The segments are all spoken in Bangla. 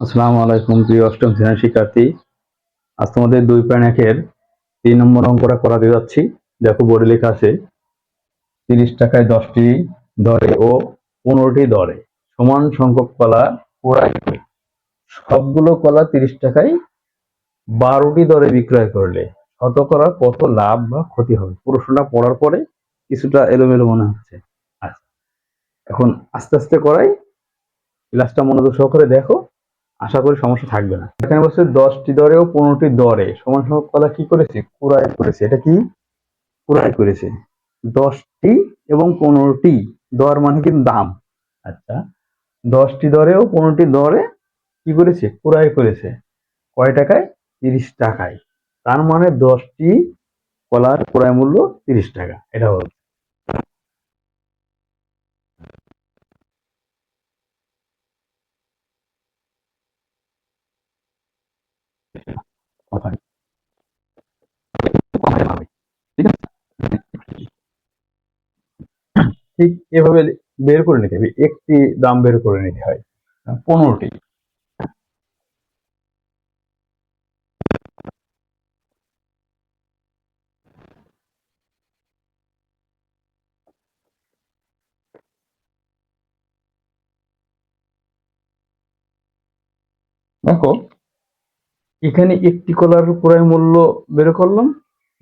আসসালামু আলাইকুম, প্রিয় অষ্টম শ্রেণির শিক্ষার্থী। আজ তোমাদের দুই পয়েন্ট একের তিন নম্বর অঙ্কটা করাতে যাচ্ছি। দেখো, বোর্ডে লেখা আছে, তিরিশ টাকায় দশটি দরে ও পনেরোটি দরে সমান সংখ্যক কলা করে সবগুলো কলা তিরিশ টাকায় বারোটি দরে বিক্রয় করলে শতকরা কত লাভ বা ক্ষতি হবে? প্রশ্নটা পড়ার পরে কিছুটা এলোমেলো মনে হচ্ছে। আচ্ছা এখন আস্তে আস্তে করাই। ক্লাসটা মনোযোগ সহকারে দেখো। আশা করি সমস্যা থাকবে না। এখানে বলছে দশটি দরে ও পনেরোটি দরে। সমান সংখ্যক কলা কি করেছে? কুড়াই করেছে। এটা কি? কুড়াই করেছে। দশটি এবং পনেরোটি। দর মানে কিন্তু দাম। আচ্ছা। দশটি দরে ও পনেরোটি দরে কি করেছে? কুড়াই করেছে। কয় টাকায়? তিরিশ টাকায়। তার মানে দশটি কলার ক্রয় মূল্য তিরিশ টাকা। এটা হল। ঠিক আছে? ঠিক এভাবে বের করে নিতে হবে। একটি দাম বের করে নিতে হয়। পনেরোটি। দেখো এখানে একটি কলার ক্রয় মূল্য বের করলাম,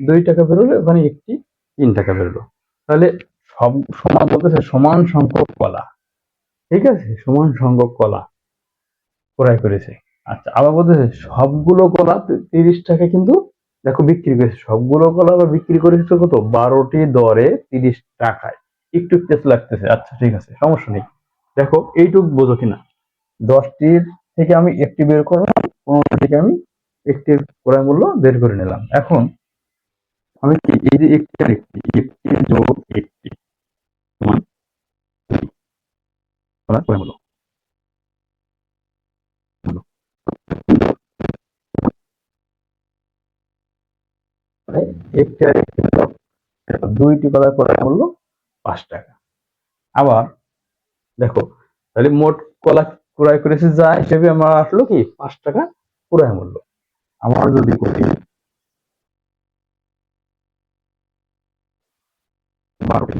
দুই টাকা বেরোলো ওখানে একটি তিন টাকা বেরোলো। তাহলে সব সমান বলতেছে সমান সংখ্যক কলা। ঠিক আছে? সমান সংখ্যক কলা ক্রয় করেছে। আচ্ছা আবার বলতেছে সবগুলো কলা তিরিশ টাকা কিন্তু দেখো বিক্রি করেছে। সবগুলো কলা আবার বিক্রি করেছে তো কত? বারোটি দরে তিরিশ টাকায়। একটু টেস্ট লাগতেছে। আচ্ছা ঠিক আছে, সমস্যা নেই। দেখো, এইটুক বোঝো কিনা। দশটির থেকে আমি একটি বের করলাম পনেরো থেকে আমি একটির ক্রয় মূল্য বের করে নিলাম। এখন আমি কি এই যে একটি আর একটি একটি যোগ একটি সমান ক্রয় মূল্য। মানে একটি একটি দুইটি কলার ক্রয় মূল্য পাঁচ টাকা। আবার দেখো, তাহলে মোট কলা ক্রয় করেছে যা হিসেবে আমার আসলো কি? পাঁচ টাকা ক্রয় মূল্য। আমার যদি বারোটি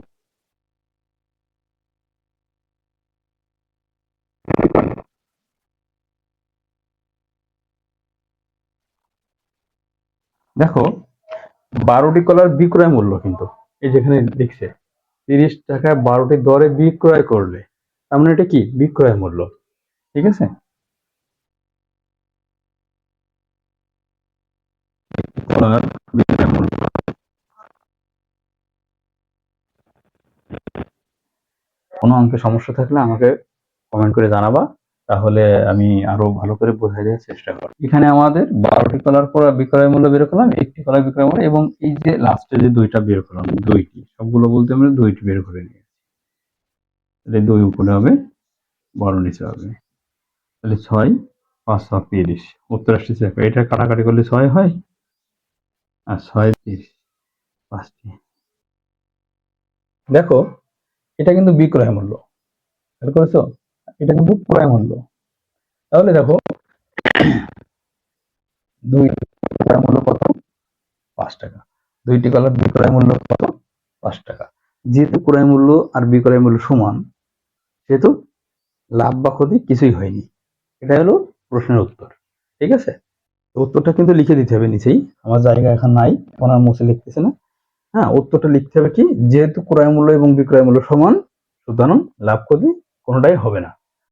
দেখো বারোটি কলার বিক্রয় মূল্য কিন্তু, এই যেখানে লিখছে, তিরিশ টাকায় বারোটি দরে বিক্রয় করলে, তার মানে এটা কি? বিক্রয় মূল্য। ঠিক আছে? কলার বিক্রয় মূল্য কোনো অঙ্কে সমস্যা থাকলে আমাকে কমেন্ট করে জানাবা, তাহলে আমি আরও ভালো করে বোঝাই দেওয়ার চেষ্টা করব। এখানে আমাদের বারোটি কলার পর বিক্রয় মূল্য বের করলাম, একটি কলার বিক্রয় মূল্য, এবং এই যে লাস্টে যে দুইটা বের করলাম, দুইটি, সবগুলো বলতে আমরা দুইটি বের করে নিয়েছি। তাহলে দুই উপরে হবে বারো নিচে হবে। তাহলে ছয়, পাঁচ তিরিশ, উত্তর এটা কাটাকাটি করলে ছয় হয়? আর ছয় তিরিশ পাঁচটি দেখো, এটা কিন্তু বিক্রয় মূল্য। করেছ? এটা কিন্তু ক্রয় মূল্য। তাহলে দেখো, দুই ক্রয় মূল্য কত? পাঁচ টাকা। দুইটি কলার বিক্রয় মূল্য কত? পাঁচ টাকা। যেহেতু ক্রয় মূল্য আর বিক্রয় মূল্য সমান, সেহেতু লাভ বা ক্ষতি কিছুই হয়নি। এটা হলো প্রশ্নের উত্তর। ঠিক আছে? উত্তরটা কিন্তু লিখে দিতে হবে নিচেই। আমার জায়গা এখন নাই ওনার মুছে লিখতেছে না। হ্যাঁ উত্তরটা লিখতে হবে কি, যেহেতু ক্রয় মূল্য এবং বিক্রয় মূল্য সমান, সুতরাং লাভ ক্ষতি কোনোটাই হবে না।